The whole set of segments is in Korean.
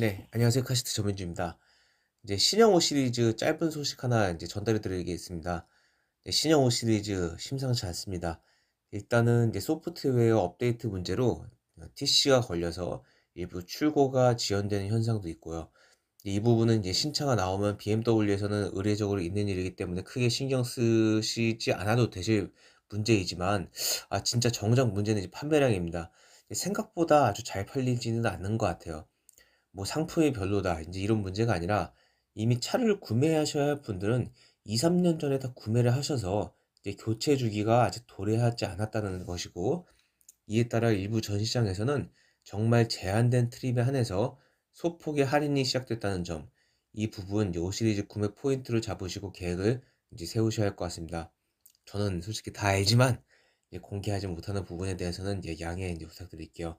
네, 안녕하세요. 카시트 전민주입니다. 이제 신형5 시리즈 짧은 소식 하나 이제 전달해 드리겠습니다. 네, 신형5 시리즈 심상치 않습니다. 일단은 이제 소프트웨어 업데이트 문제로 TC가 걸려서 일부 출고가 지연되는 현상도 있고요. 이 부분은 이제 신차가 나오면 BMW에서는 의례적으로 있는 일이기 때문에 크게 신경 쓰시지 않아도 되실 문제이지만, 아, 진짜 정작 문제는 이제 판매량입니다. 생각보다 아주 잘 팔리지는 않는 것 같아요. 뭐 상품이 별로다. 이제 이런 문제가 아니라 이미 차를 구매하셔야 할 분들은 2-3년 전에 다 구매를 하셔서 이제 교체 주기가 아직 도래하지 않았다는 것이고 이에 따라 일부 전시장에서는 정말 제한된 트립에 한해서 소폭의 할인이 시작됐다는 점, 이 부분 요 시리즈 구매 포인트를 잡으시고 계획을 이제 세우셔야 할 것 같습니다. 저는 솔직히 다 알지만 공개하지 못하는 부분에 대해서는 이제 양해 이제 부탁드릴게요.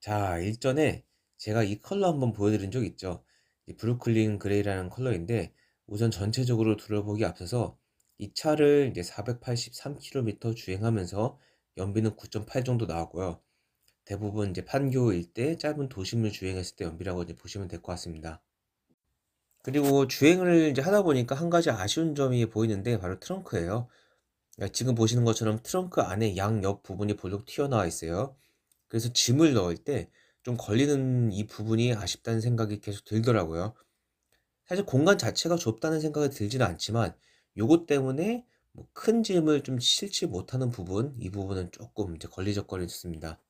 자, 일전에 제가 이 컬러 한번 보여드린 적 있죠. 이 브루클린 그레이라는 컬러인데 우선 전체적으로 둘러보기 앞서서 이 차를 이제 483km 주행하면서 연비는 9.8 정도 나왔고요. 대부분 이제 판교 일대 짧은 도심을 주행했을 때 연비라고 이제 보시면 될 것 같습니다. 그리고 주행을 이제 하다 보니까 한 가지 아쉬운 점이 보이는데 바로 트렁크예요. 그러니까 지금 보시는 것처럼 트렁크 안에 양옆 부분이 볼록 튀어나와 있어요. 그래서 짐을 넣을 때 좀 걸리는 이 부분이 아쉽다는 생각이 계속 들더라고요. 사실 공간 자체가 좁다는 생각이 들지는 않지만 요것 때문에 뭐 큰 짐을 좀 실지 못하는 부분, 이 부분은 조금 이제 걸리적거리습니다.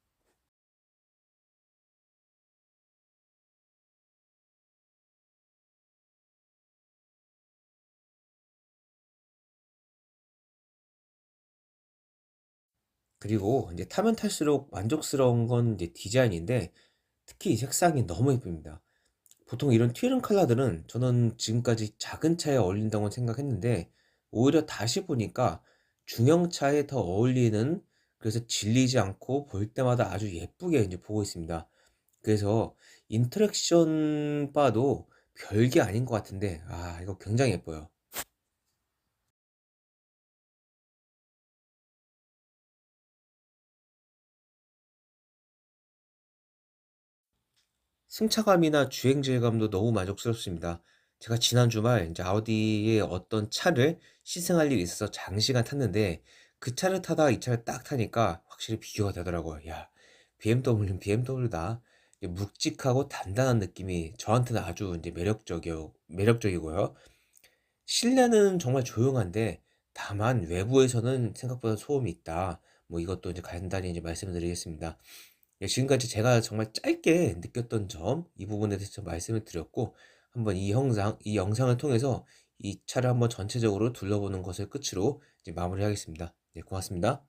그리고 이제 타면 탈수록 만족스러운 건 이제 디자인인데 특히 이 색상이 너무 예쁩니다. 보통 이런 튀는 컬러들은 저는 지금까지 작은 차에 어울린다고 생각했는데 오히려 다시 보니까 중형 차에 더 어울리는 그래서 질리지 않고 볼 때마다 아주 예쁘게 이제 보고 있습니다. 그래서 인터랙션 바도 별게 아닌 것 같은데 아 이거 굉장히 예뻐요. 승차감이나 주행 질감도 너무 만족스럽습니다. 제가 지난 주말 이제 아우디의 어떤 차를 시승할 일이 있어서 장시간 탔는데 그 차를 타다가 이 차를 딱 타니까 확실히 비교가 되더라고요. 야, BMW는 BMW다. 묵직하고 단단한 느낌이 저한테는 아주 이제 매력적이요, 매력적이고요. 실내는 정말 조용한데 다만 외부에서는 생각보다 소음이 있다. 뭐 이것도 이제 간단히 이제 말씀을 드리겠습니다. 예, 지금까지 제가 정말 짧게 느꼈던 점, 이 부분에 대해서 말씀을 드렸고, 한번 이 영상, 이 영상을 통해서 이 차를 한번 전체적으로 둘러보는 것을 끝으로 이제 마무리하겠습니다. 네, 고맙습니다.